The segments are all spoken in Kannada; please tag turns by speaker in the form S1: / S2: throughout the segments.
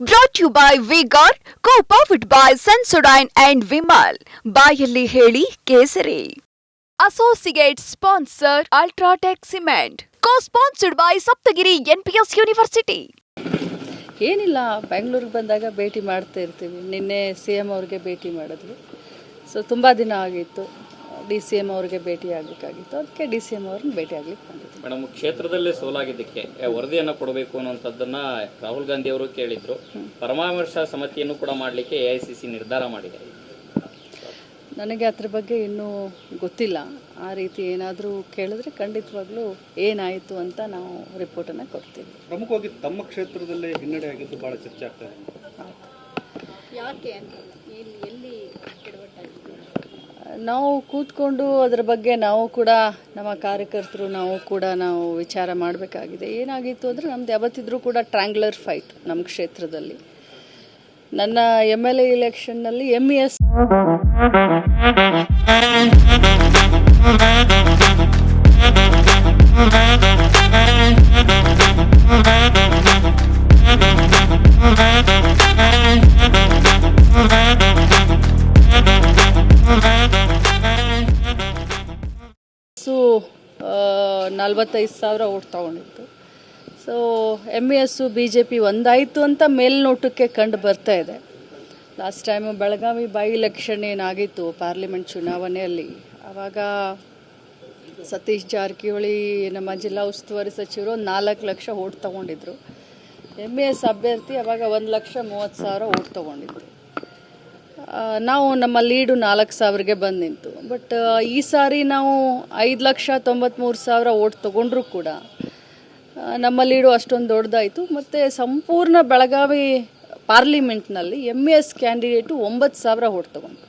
S1: Brought you by vigour co powered by Sensodyne and Vimal ಬಾಯಲ್ಲಿ ಹೇಳಿ ಕೇಸರಿ. Associate sponsor UltraTech cement co sponsored by Saptagiri NPS university
S2: ಏನಿಲ್ಲ ಬೆಂಗಳೂರಿಗೆ ಬಂದಾಗ ಭೇಟಿ ಮಾಡ್ತಾ ಇರ್ತೀವಿ. ನಿನ್ನೆ ಸಿ ಎಂ ಅವ್ರಿಗೆ ಭೇಟಿ ಮಾಡಿದ್ವಿ. ಸೊ ತುಂಬ ದಿನ ಆಗಿತ್ತು. ಡಿ ಸಿ ಎಂ ಅವ್ರಿಗೆ ಭೇಟಿ ಆಗಬೇಕಾಗಿತ್ತು ಅದಕ್ಕೆ ಡಿ ಸಿ ಎಂ ಅವ್ರನ್ನ ಭೇಟಿ ಆಗ್ಲಿಕ್ಕೆ ಬಂದಿದ್ದೆ
S3: ಮೇಡಮ್ ಕ್ಷೇತ್ರದಲ್ಲೇ ಸೋಲಾಗಿದ್ದಕ್ಕೆ ವರದಿಯನ್ನು ವರದಿಯನ್ನ ಕೊಡಬೇಕು ಅನ್ನುವಂಥದ್ದನ್ನ ರಾಹುಲ್ ಗಾಂಧಿ ಅವರು ಕೇಳಿದ್ರು. ಪರಮಾಮರ್ಶ ಸಮಿತಿಯನ್ನು ಕೂಡ ಮಾಡಲಿಕ್ಕೆ ಎ ಐ ಸಿ ಸಿ ನಿರ್ಧಾರ ಮಾಡಿದೆ.
S2: ನನಗೆ ಅದ್ರ ಬಗ್ಗೆ ಇನ್ನೂ ಗೊತ್ತಿಲ್ಲ. ಆ ರೀತಿ ಏನಾದರೂ ಕೇಳಿದ್ರೆ ಖಂಡಿತವಾಗ್ಲೂ ಏನಾಯಿತು ಅಂತ ನಾವು ರಿಪೋರ್ಟನ್ನು ಕೊಡ್ತೀವಿ.
S4: ಪ್ರಮುಖವಾಗಿ ತಮ್ಮ ಕ್ಷೇತ್ರದಲ್ಲೇ ಹಿನ್ನಡೆ ಆಗಿದ್ದು ಬಹಳ ಚರ್ಚೆ ಆಗ್ತಾ ಇದೆ.
S2: ನಾವು ಕೂತ್ಕೊಂಡು ಅದರ ಬಗ್ಗೆ ನಾವು ಕೂಡ ನಮ್ಮ ಕಾರ್ಯಕರ್ತರು ನಾವು ಕೂಡ ನಾವು ವಿಚಾರ ಮಾಡಬೇಕಾಗಿದೆ. ಏನಾಗಿತ್ತು ಅಂದರೆ ನಮ್ದು ಯಾವತ್ತಿದ್ರೂ ಕೂಡ ಟ್ರ್ಯಾಂಗ್ಲರ್ ಫೈಟ್ ನಮ್ಮ ಕ್ಷೇತ್ರದಲ್ಲಿ. ನನ್ನ ಎಂ ಎಲ್ ಎ ಇಲೆಕ್ಷನ್ನಲ್ಲಿ ಎಂ ಎಸ್ ಸೊ ನಲ್ವತ್ತೈದು ಸಾವಿರ vote ತೊಗೊಂಡಿತ್ತು so M S B J P ಒಂದಾಯಿತು ಅಂತ ಮೇಲ್ನೋಟಕ್ಕೆ ಕಂಡು ಬರ್ತಾ ಇದೆ. Last time Belagavi by election ಏನಾಗಿತ್ತು ಪಾರ್ಲಿಮೆಂಟ್ ಚುನಾವಣೆಯಲ್ಲಿ? ಆವಾಗ ಸತೀಶ್ ಜಾರಕಿಹೊಳಿ, ನಮ್ಮ ಜಿಲ್ಲಾ ಉಸ್ತುವಾರಿ ಸಚಿವರು ನಾಲ್ಕು ಲಕ್ಷ ಓಟ್ ತೊಗೊಂಡಿದ್ರು. ಎಂ ಎಸ್ ಅಭ್ಯರ್ಥಿ ಅವಾಗ ಒಂದು ಲಕ್ಷ ಮೂವತ್ತು ಸಾವಿರ ಓಟ್ ತೊಗೊಂಡಿದ್ರು. ನಾವು ನಮ್ಮ ಲೀಡು ನಾಲ್ಕು ಸಾವಿರಗೆ ಬಂದು ನಿಂತು ಬಟ್ ಈ ಸಾರಿ ನಾವು ಐದು ಲಕ್ಷ ತೊಂಬತ್ತ್ಮೂರು ಸಾವಿರ ಓಟ್ ತೊಗೊಂಡ್ರೂ ಕೂಡ. ನಮ್ಮಲ್ಲಿಡೋ ನಮ್ಮ ಲೀಡು ಅಷ್ಟೊಂದು ದೊಡ್ಡದಾಯಿತು. ಮತ್ತು ಸಂಪೂರ್ಣ ಬೆಳಗಾವಿ ಪಾರ್ಲಿಮೆಂಟ್ನಲ್ಲಿ ಎಂ ಎಸ್ ಕ್ಯಾಂಡಿಡೇಟು ಒಂಬತ್ತು ಸಾವಿರ ಓಟ್ ತೊಗೊಂಡು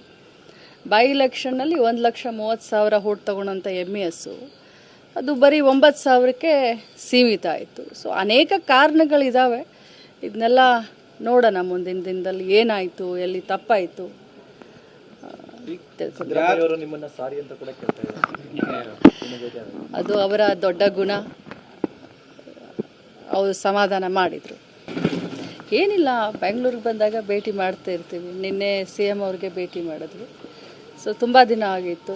S2: ಬೈ ಇಲೆಕ್ಷನ್ನಲ್ಲಿ ಒಂದು ಲಕ್ಷ ಮೂವತ್ತು ಸಾವಿರ ಓಟ್ ತೊಗೊಂಡಂಥ ಎಂ ಎಸ್ಸು ಅದು ಬರೀ ಒಂಬತ್ತು ಸಾವಿರಕ್ಕೆ ಸೀಮಿತ ಆಯಿತು. ಸೊ ಅನೇಕ ಕಾರಣಗಳಿದ್ದಾವೆ ಇದನ್ನೆಲ್ಲ ನೋಡೋಣ ಮುಂದಿನ ದಿನದಲ್ಲಿ ಏನಾಯಿತು, ಎಲ್ಲಿ ತಪ್ಪಾಯಿತು ಆ, ತಿಳ್ಕೊಂಡು
S4: ನಿಮ್ಮನ್ನ ಸಾರಿ ಅಂತ ಕೂಡ ಕೇಳ್ತಾ ಇದ್ದಾರೆ
S2: ಅದು ಅವರ ದೊಡ್ಡ ಗುಣ. ಅವರು ಸಮಾಧಾನ ಮಾಡಿದರು. ಏನಿಲ್ಲ ಬೆಂಗಳೂರಿಗೆ ಬಂದಾಗ ಭೇಟಿ ಮಾಡ್ತಾ ಇರ್ತೀವಿ. ನಿನ್ನೆ ಸಿ ಎಂ ಅವ್ರಿಗೆ ಭೇಟಿ ಮಾಡಿದ್ವಿ. ಸೊ ತುಂಬ ದಿನ ಆಗಿತ್ತು.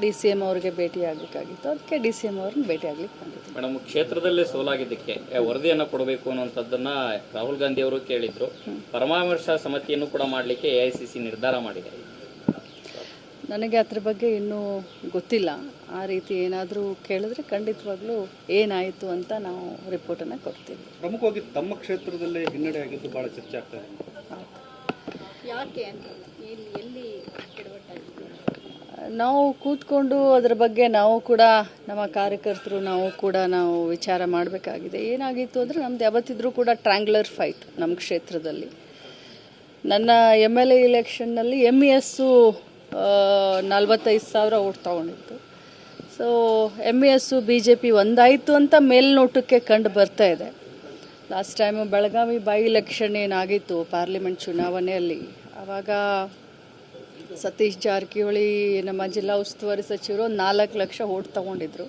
S2: ಡಿ ಸಿ ಎಂ ಅವ್ರಿಗೆ ಭೇಟಿ ಆಗಬೇಕಾಗಿತ್ತು ಅದಕ್ಕೆ ಡಿ ಸಿ ಎಂ ಅವ್ರನ್ನ ಭೇಟಿ ಆಗಲಿಕ್ಕೆ ಬಂದಿದ್ದೆ
S3: ಮೇಡಮ್ ಕ್ಷೇತ್ರದಲ್ಲೇ ಸೋಲಾಗಿದ್ದಕ್ಕೆ ವರದಿಯನ್ನು ಕೊಡಬೇಕು ಅನ್ನುವಂಥದ್ದನ್ನ ರಾಹುಲ್ ಗಾಂಧಿ ಅವರು ಕೇಳಿದ್ರು. ಪರಮಾಮರ್ಶ ಸಮಿತಿಯನ್ನು ಕೂಡ ಮಾಡಲಿಕ್ಕೆ ಎ ಐ ಸಿ ಸಿ ನಿರ್ಧಾರ ಮಾಡಿದೆ.
S2: ನನಗೆ ಅದ್ರ ಬಗ್ಗೆ ಇನ್ನೂ ಗೊತ್ತಿಲ್ಲ. ಆ ರೀತಿ ಏನಾದರೂ ಕೇಳಿದ್ರೆ ಖಂಡಿತವಾಗ್ಲೂ ಏನಾಯಿತು ಅಂತ ನಾವು ರಿಪೋರ್ಟನ್ನು ಕೊಡ್ತೀವಿ.
S4: ಪ್ರಮುಖವಾಗಿ ತಮ್ಮ ಕ್ಷೇತ್ರದಲ್ಲೇ ಹಿನ್ನಡೆ ಆಗಿದ್ದು ಬಹಳ ಚರ್ಚೆ ಆಗ್ತಾ ಇದೆ.
S2: ನಾವು ಕೂತ್ಕೊಂಡು ಅದರ ಬಗ್ಗೆ ನಾವು ಕೂಡ ನಮ್ಮ ಕಾರ್ಯಕರ್ತರು ನಾವು ಕೂಡ ನಾವು ವಿಚಾರ ಮಾಡಬೇಕಾಗಿದೆ. ಏನಾಗಿತ್ತು ಅಂದರೆ ನಮ್ದು ಯಾವತ್ತಿದ್ರೂ ಕೂಡ ಟ್ರ್ಯಾಂಗ್ಲರ್ ಫೈಟ್ ನಮ್ಮ ಕ್ಷೇತ್ರದಲ್ಲಿ. ನನ್ನ ಎಂ ಎಲ್ ಎ ಇಲೆಕ್ಷನ್ನಲ್ಲಿ ಎಂ ಇ ಎಸ್ಸು ನಲ್ವತ್ತೈದು ಸಾವಿರ vote ತೊಗೊಂಡಿತ್ತು so M S B J P ಒಂದಾಯಿತು ಅಂತ ಮೇಲ್ನೋಟಕ್ಕೆ ಕಂಡು ಬರ್ತಾ ಇದೆ. Last time Belagavi by election ಏನಾಗಿತ್ತು ಪಾರ್ಲಿಮೆಂಟ್ ಚುನಾವಣೆಯಲ್ಲಿ? ಆವಾಗ ಸತೀಶ್ ಜಾರಕಿಹೊಳಿ, ನಮ್ಮ ಜಿಲ್ಲಾ ಉಸ್ತುವಾರಿ ಸಚಿವರು ನಾಲ್ಕು ಲಕ್ಷ ಓಟ್ ತೊಗೊಂಡಿದ್ರು.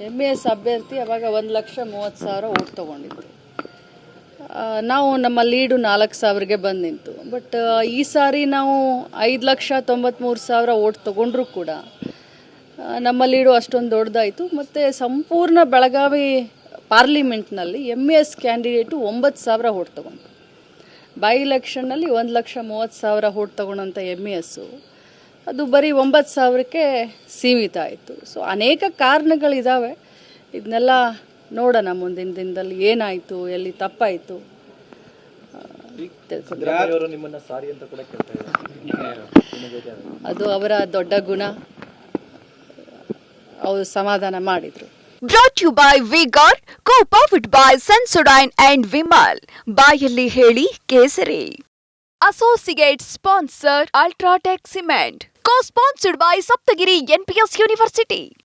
S2: ಎಂ ಎಸ್ ಅಭ್ಯರ್ಥಿ ಅವಾಗ ಒಂದು ಲಕ್ಷ ಮೂವತ್ತು ಸಾವಿರ ಓಟ್ ತೊಗೊಂಡಿದ್ರು. ನಾವು ನಮ್ಮ ಲೀಡು ನಾಲ್ಕು ಸಾವಿರಗೆ ಬಂದು ನಿಂತು. ಬಟ್ ಈ ಸಾರಿ ನಾವು ಐದು ಲಕ್ಷ ತೊಂಬತ್ಮೂರು ಸಾವಿರ ಓಟ್ ತೊಗೊಂಡ್ರೂ ಕೂಡ ನಮ್ಮ ಲೀಡು ಅಷ್ಟೊಂದು ದೊಡ್ಡದಾಯಿತು. ಮತ್ತು ಸಂಪೂರ್ಣ ಬೆಳಗಾವಿ ಪಾರ್ಲಿಮೆಂಟ್ನಲ್ಲಿ ಎಂ ಎಸ್ ಕ್ಯಾಂಡಿಡೇಟು ಒಂಬತ್ತು ಸಾವಿರ ಓಟ್ ತೊಗೊಂಡು ಬೈ ಇಲೆಕ್ಷನ್ನಲ್ಲಿ ಒಂದು ಲಕ್ಷ ಮೂವತ್ತು ಸಾವಿರ ಓಟ್ ತೊಗೊಂಡಂಥ ಎಂ ಎಸ್ಸು ಅದು ಬರೀ ಒಂಬತ್ತು ಸಾವಿರಕ್ಕೆ ಸೀಮಿತ ಆಯಿತು. ಸೊ ಅನೇಕ ಕಾರಣಗಳಿದ್ದಾವೆ ಇದನ್ನೆಲ್ಲ ನೋಡೋಣ ಮುಂದಿನ ದಿನದಲ್ಲಿ ಏನಾಯಿತು ಎಲ್ಲಿ ತಪ್ಪಾಯಿತು. ಆ, ತಿಳ್ಕೊಂಡು
S4: ನಿಮ್ಮನ್ನ ಸಾರಿ ಅಂತ ಕೂಡ ಕೇಳ್ತಾ ಇದ್ದಾರೆ.
S2: ಅದು ಅವರ ದೊಡ್ಡ ಗುಣ. ಅವರು ಸಮಾಧಾನ ಮಾಡಿದರು.
S1: Brought you by vigour co powered by Sensodyne and Vimal ಬಾಯಲ್ಲಿ ಹೇಳಿ ಕೇಸರಿ. Associate sponsor UltraTech cement co sponsored by Saptagiri NPS university